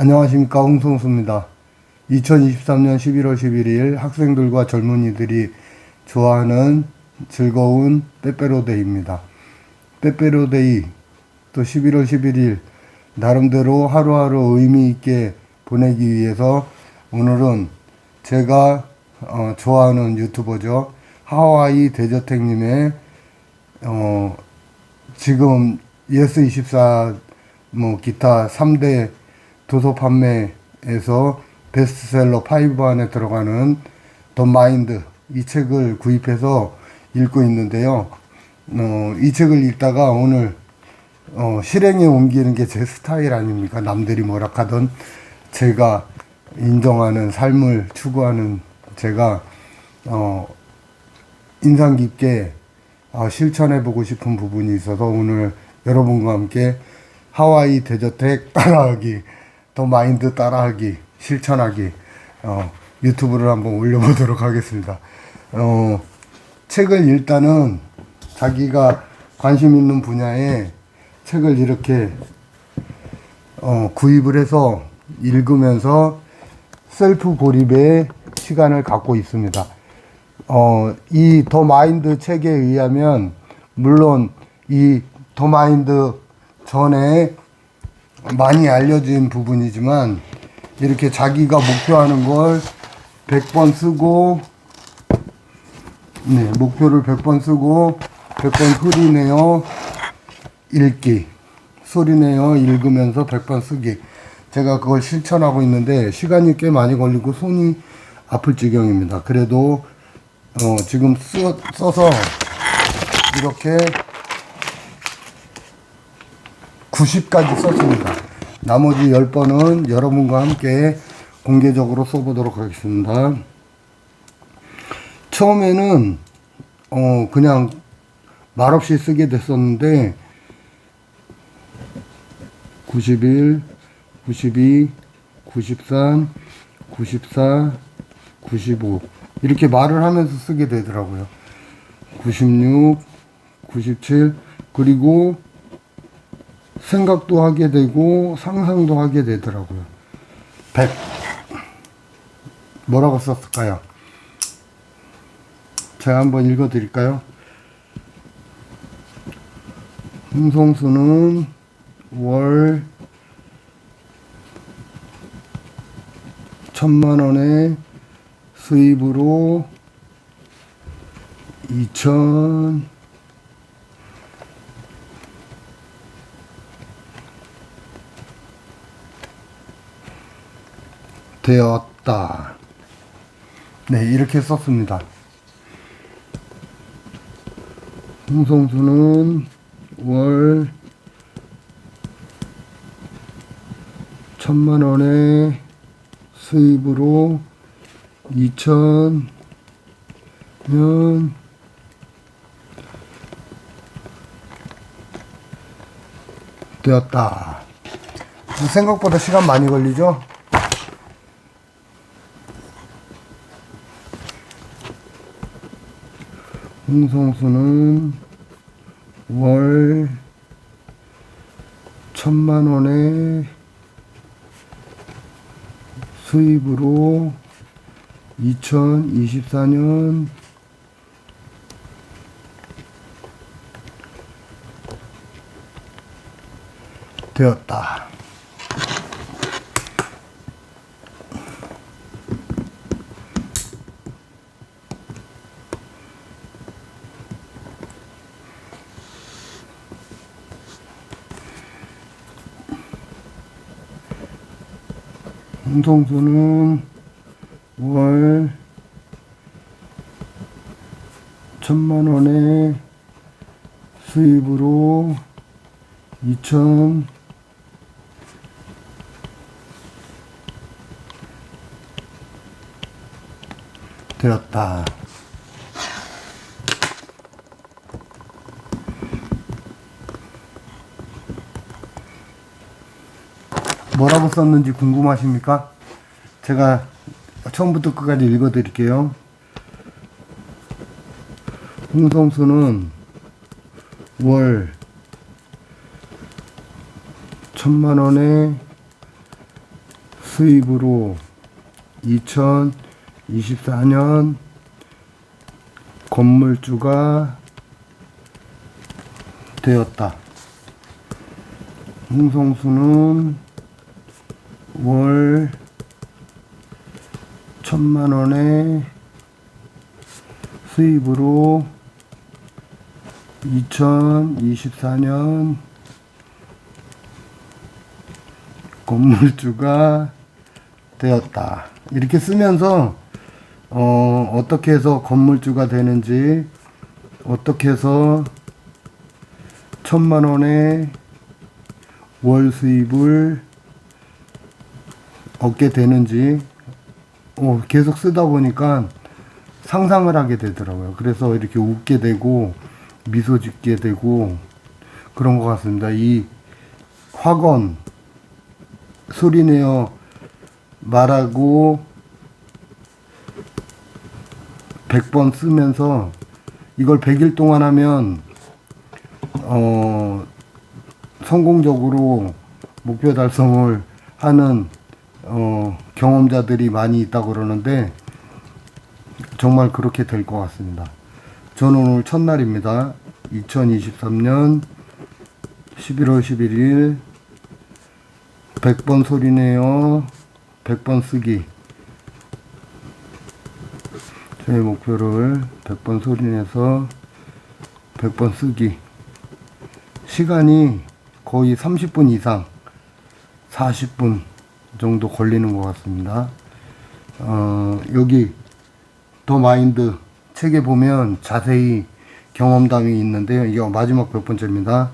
안녕하십니까 홍성수입니다. 2023년 11월 11일 학생들과 젊은이들이 좋아하는 즐거운 빼빼로데이입니다. 빼빼로데이 또 11월 11일 나름대로 하루하루 의미 있게 보내기 위해서 오늘은 제가 어, 좋아하는 유튜버죠 하와이 대저택님의 어, 지금 예스24 뭐 기타 3대 도서 판매에서 베스트셀러 5 안에 들어가는 더 마인드 이 책을 구입해서 읽고 있는데요. 어, 이 책을 읽다가 오늘 어, 실행에 옮기는 게 제 스타일 아닙니까? 남들이 뭐라 하던 제가 인정하는 삶을 추구하는 제가 어, 인상 깊게 어, 실천해 보고 싶은 부분이 있어서 오늘 여러분과 함께 하와이 대저택 따라하기, 더 마인드 따라하기, 실천하기, 어, 유튜브를 한번 올려보도록 하겠습니다. 어, 책을 일단은 자기가 관심 있는 분야에 책을 이렇게 어, 구입을 해서 읽으면서 셀프 고립의 시간을 갖고 있습니다. 어, 이 더 마인드 책에 의하면 물론 이 더 마인드 전에 많이 알려진 부분이지만 이렇게 자기가 목표하는 걸 100번 쓰고 네, 목표를 100번 쓰고 100번 소리내어 읽기 소리내어 읽으면서 100번 쓰기 제가 그걸 실천하고 있는데 시간이 꽤 많이 걸리고 손이 아플 지경입니다. 그래도 어, 지금 쓰, 써서 이렇게 90까지 썼습니다. 나머지 10번은 여러분과 함께 공개적으로 써보도록 하겠습니다. 처음에는 어, 그냥 말없이 쓰게 됐었는데 91, 92, 93, 94, 95 이렇게 말을 하면서 쓰게 되더라고요. 96, 97 그리고 생각도 하게 되고 상상도 하게 되더라고요. 100 뭐라고 썼을까요? 제가 한번 읽어 드릴까요? 홍성수는 월 천만 원의 수입으로 2천 되었다. 네, 이렇게 썼습니다. 홍성수는 월 천만 원의 수입으로 2천년 되었다. 생각보다 시간 많이 걸리죠? 홍성수는 월 천만 원의 수입으로 2024년 되었다. 홍성수는 월 천만 원의 수입으로 2천 되었 뭐라고 썼는지 궁금하십니까? 제가 처음부터 끝까지 읽어 드릴게요. 홍성수는 월 천만 원의 수입으로 2024년 건물주가 되었다. 홍성수는 월 천만 원의 수입으로 2024년 건물주가 되었다. 이렇게 쓰면서 어, 어떻게 해서 건물주가 되는지 어떻게 해서 천만 원의 월 수입을 얻게 되는지 어, 계속 쓰다 보니까 상상을 하게 되더라고요. 그래서 이렇게 웃게 되고 미소 짓게 되고 그런 것 같습니다. 이 확언 소리내어 말하고 100번 쓰면서 이걸 100일 동안 하면 어 성공적으로 목표 달성을 하는 어 경험자들이 많이 있다고 그러는데 정말 그렇게 될 것 같습니다. 저는 오늘 첫날입니다. 2023년 11월 11일 100번 소리내요. 100번 쓰기. 저의 목표를 100번 소리내서 100번 쓰기. 시간이 거의 30분 이상, 40분 정도 걸리는 것 같습니다. 어, 여기 더 마인드 책에 보면 자세히 경험담이 있는데요. 이게 마지막 몇 번째입니다.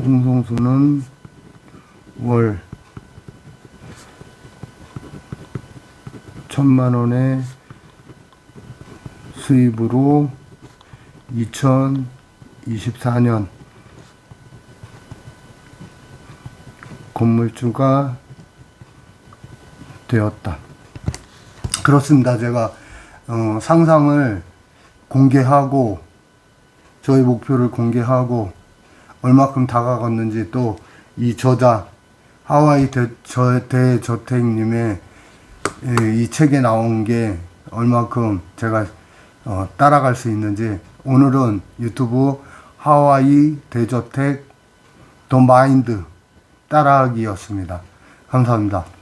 홍성수는 월 천만 원의 수입으로 2024년 건물주가 되었다. 그렇습니다. 제가 어, 상상을 공개하고 저희 목표를 공개하고 얼마큼 다가갔는지 또 이 저자 하와이 대, 저, 대저택님의 이, 이 책에 나온 게 얼마큼 제가 어, 따라갈 수 있는지 오늘은 유튜브 하와이 대저택 더 마인드 따라하기였습니다. 감사합니다.